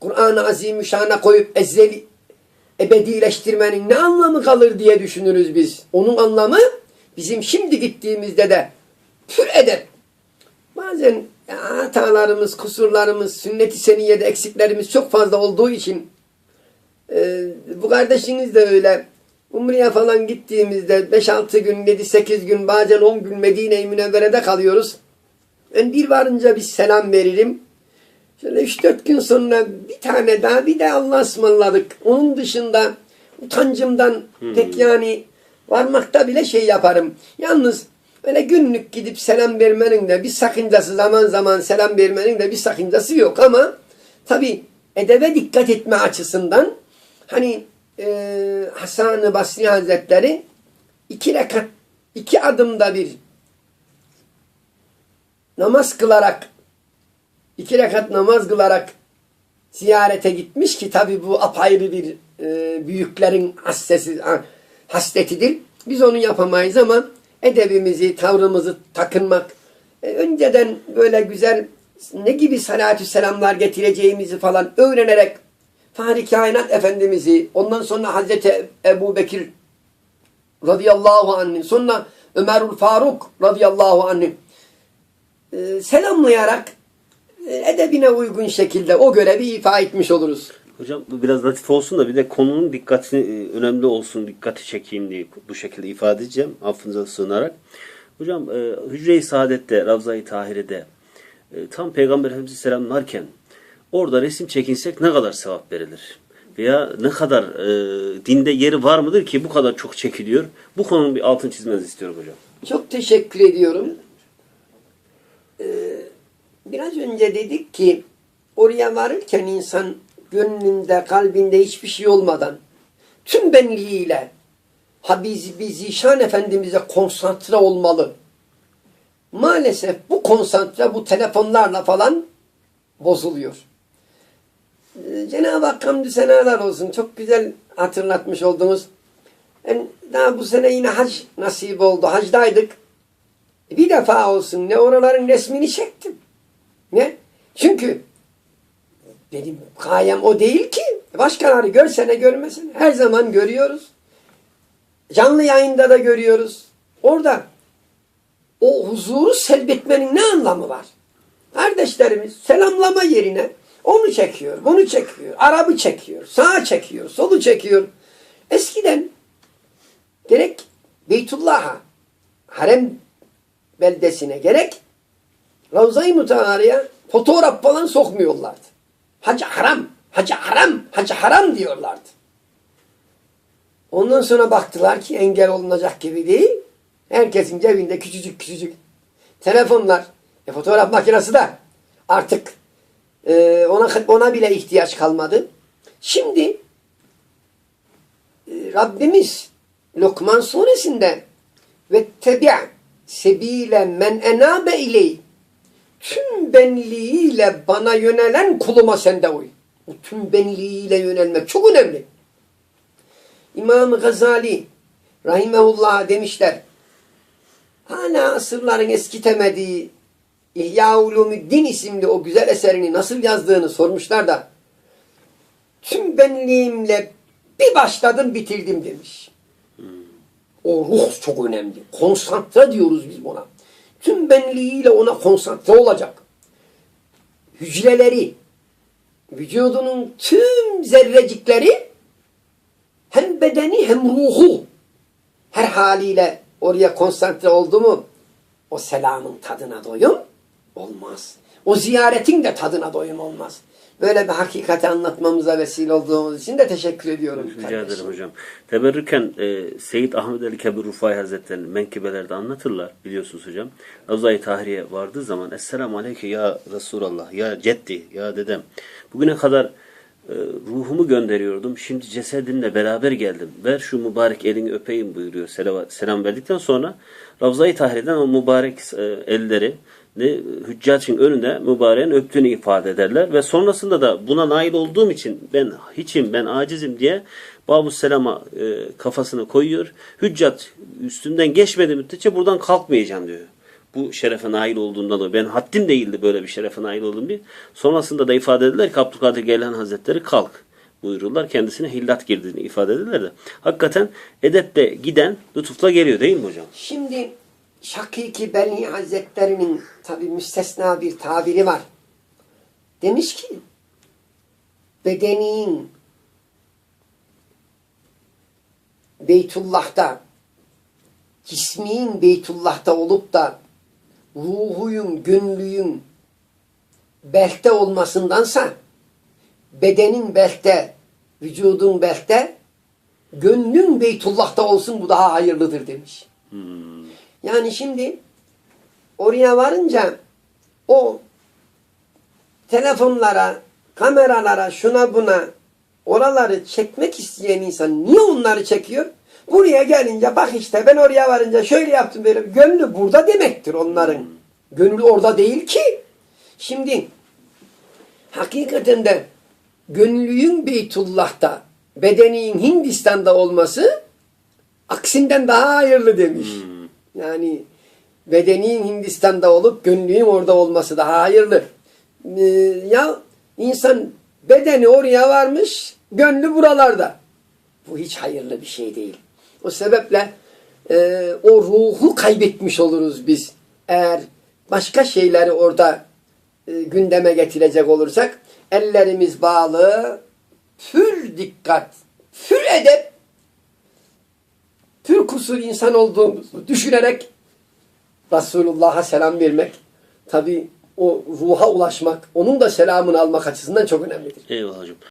Kur'an-ı Azimüşşan'a koyup ezeli ebedileştirmenin ne anlamı kalır diye düşünürüz biz. Onun anlamı bizim şimdi gittiğimizde de pür edep. Bazen hatalarımız, kusurlarımız, sünnet-i seniyede eksiklerimiz çok fazla olduğu için e, bu kardeşiniz de öyle. Umre'ye falan gittiğimizde 5-6 gün, 7-8 gün, bazen 10 gün Medine-i Münevvere'de kalıyoruz. Ben bir varınca bir selam veririm. Şöyle 3-4 gün sonra bir tane daha bir de Allah'a ısmarladık. Onun dışında utancımdan pek yani varmakta bile şey yaparım. Yalnız öyle günlük gidip selam vermenin de bir sakıncası zaman zaman selam vermenin de bir sakıncası yok ama tabi edebe dikkat etme açısından hani e, Hasan-ı Basri Hazretleri iki rekat iki adımda bir namaz kılarak iki rekat namaz kılarak ziyarete gitmiş ki tabi bu apayrı bir e, büyüklerin hastesi, ha, hasletidir. Biz onu yapamayız ama edebimizi, tavrımızı takınmak, e, önceden böyle güzel ne gibi salatü selamlar getireceğimizi falan öğrenerek Fahri Kainat Efendimiz'i, ondan sonra Hazreti Ebu Bekir radıyallahu anh'ın, sonra Ömerül Faruk radıyallahu anh'ın e, selamlayarak edebine uygun şekilde o görevi ifa etmiş oluruz. Hocam bu biraz latif olsun da bir de konunun dikkatini e, önemli olsun, dikkati çekeyim diye bu şekilde ifade edeceğim affınıza sığınarak. Hocam e, Hücre-i Saadet'te, Ravza-i Tahire'de e, tam Peygamber Efendimiz'i selamlarken orada resim çekinsek ne kadar sevap verilir? Veya ne kadar e, dinde yeri var mıdır ki bu kadar çok çekiliyor? Bu konunun bir altın çizmenizi istiyorum hocam. Çok teşekkür ediyorum. Biraz önce dedik ki oraya varırken insan gönlünde, kalbinde hiçbir şey olmadan tüm benliğiyle Habibi Zişan Efendimiz'e konsantre olmalı. Maalesef bu konsantre bu telefonlarla falan bozuluyor. Ee, Cenab-ı Hak hamdü senalar olsun. Çok güzel hatırlatmış oldunuz. Ben daha bu sene yine hac nasip oldu. Hacdaydık. Bir defa olsun ne oraların resmini çektim. Ne? Çünkü benim gayem o değil ki. Başkaları görsene görmesene. Her zaman görüyoruz. Canlı yayında da görüyoruz. Orada o huzuru selbetmenin ne anlamı var? Kardeşlerimiz selamlama yerine onu çekiyor, bunu çekiyor, Arabı çekiyor, sağa çekiyor, solu çekiyor. Eskiden gerek Beytullah'a, harem beldesine gerek Ravza-i Mutahara'ya fotoğraf falan sokmuyorlardı. Hacı haram, hacı haram, hacı haram diyorlardı. Ondan sonra baktılar ki engel olunacak gibi değil. Herkesin cebinde küçücük küçücük telefonlar, e, fotoğraf makinesi de artık e, ona ona bile ihtiyaç kalmadı. Şimdi e, Rabbimiz Lokman suresinde ve tebi' sebile men enabe iley tüm benliğiyle bana yönelen kuluma sen de uy. Bu tüm benliğiyle yönelmek çok önemli. İmam Gazali Rahimehullah demişler hala asırların eskitemediği İhya Ulumuddin isimli o güzel eserini nasıl yazdığını sormuşlar da tüm benliğimle bir başladım bitirdim demiş. O ruh çok önemli. Konsantre diyoruz biz buna. Tüm benliğiyle ona konsantre olacak. Hücreleri, vücudunun tüm zerrecikleri hem bedeni hem ruhu her haliyle oraya konsantre oldu mu o selamın tadına doyum olmaz. O ziyaretin de tadına doyum olmaz. Böyle bir hakikati anlatmamıza vesile olduğumuz için de teşekkür ediyorum. Rica kardeşim. ederim hocam. Teberrüken e, Seyyid Ahmet Ali Kebir Rufai Hazretleri'nin menkıbelerde anlatırlar biliyorsunuz hocam. Ravza-i Tahriye vardığı zaman Esselamu Aleyke ya Resulallah, ya Ceddi, ya dedem. Bugüne kadar e, ruhumu gönderiyordum. Şimdi cesedimle beraber geldim. Ver şu mübarek elini öpeyim buyuruyor selam verdikten sonra. Ravza-i Tahriye'den o mübarek e, elleri hüccacın önünde mübareğin öptüğünü ifade ederler ve sonrasında da buna nail olduğum için ben hiçim ben acizim diye Babu Selam'a e, kafasını koyuyor. Hüccat üstünden geçmedi müddetçe buradan kalkmayacağım diyor. bu şerefe nail olduğundan dolayı ben haddim değildi böyle bir şerefe nail olduğum bir. Sonrasında da ifade ediler ki Abdülkadir Geylan Hazretleri kalk buyururlar. Kendisine hillat girdiğini ifade ederler de. Hakikaten edepte giden lütufla geliyor değil mi hocam? Şimdi Şakiki Beni Hazretleri'nin tabi müstesna bir tabiri var. Demiş ki bedenin Beytullah'ta cismin Beytullah'ta olup da ruhuyun, gönlüyün belhte olmasındansa bedenin belhte, vücudun belhte, gönlün Beytullah'ta olsun bu daha hayırlıdır demiş. Yani şimdi oraya varınca o telefonlara, kameralara, şuna buna oraları çekmek isteyen insan niye onları çekiyor? Buraya gelince bak işte ben oraya varınca şöyle yaptım böyle. Gönlü burada demektir onların. Gönül orada değil ki. Şimdi hakikaten de gönlüğün Beytullah'ta, bedenin Hindistan'da olması aksinden daha hayırlı demiş. Yani bedenin Hindistan'da olup gönlüğün orada olması daha hayırlı. Ee, ya insan bedeni oraya varmış, gönlü buralarda. Bu hiç hayırlı bir şey değil. O sebeple e, o ruhu kaybetmiş oluruz biz. Eğer başka şeyleri orada e, gündeme getirecek olursak ellerimiz bağlı, pür dikkat, pür edep, pür kusur insan olduğumuzu düşünerek Resulullah'a selam vermek, tabi o ruha ulaşmak, onun da selamını almak açısından çok önemlidir. Eyvallah hocam.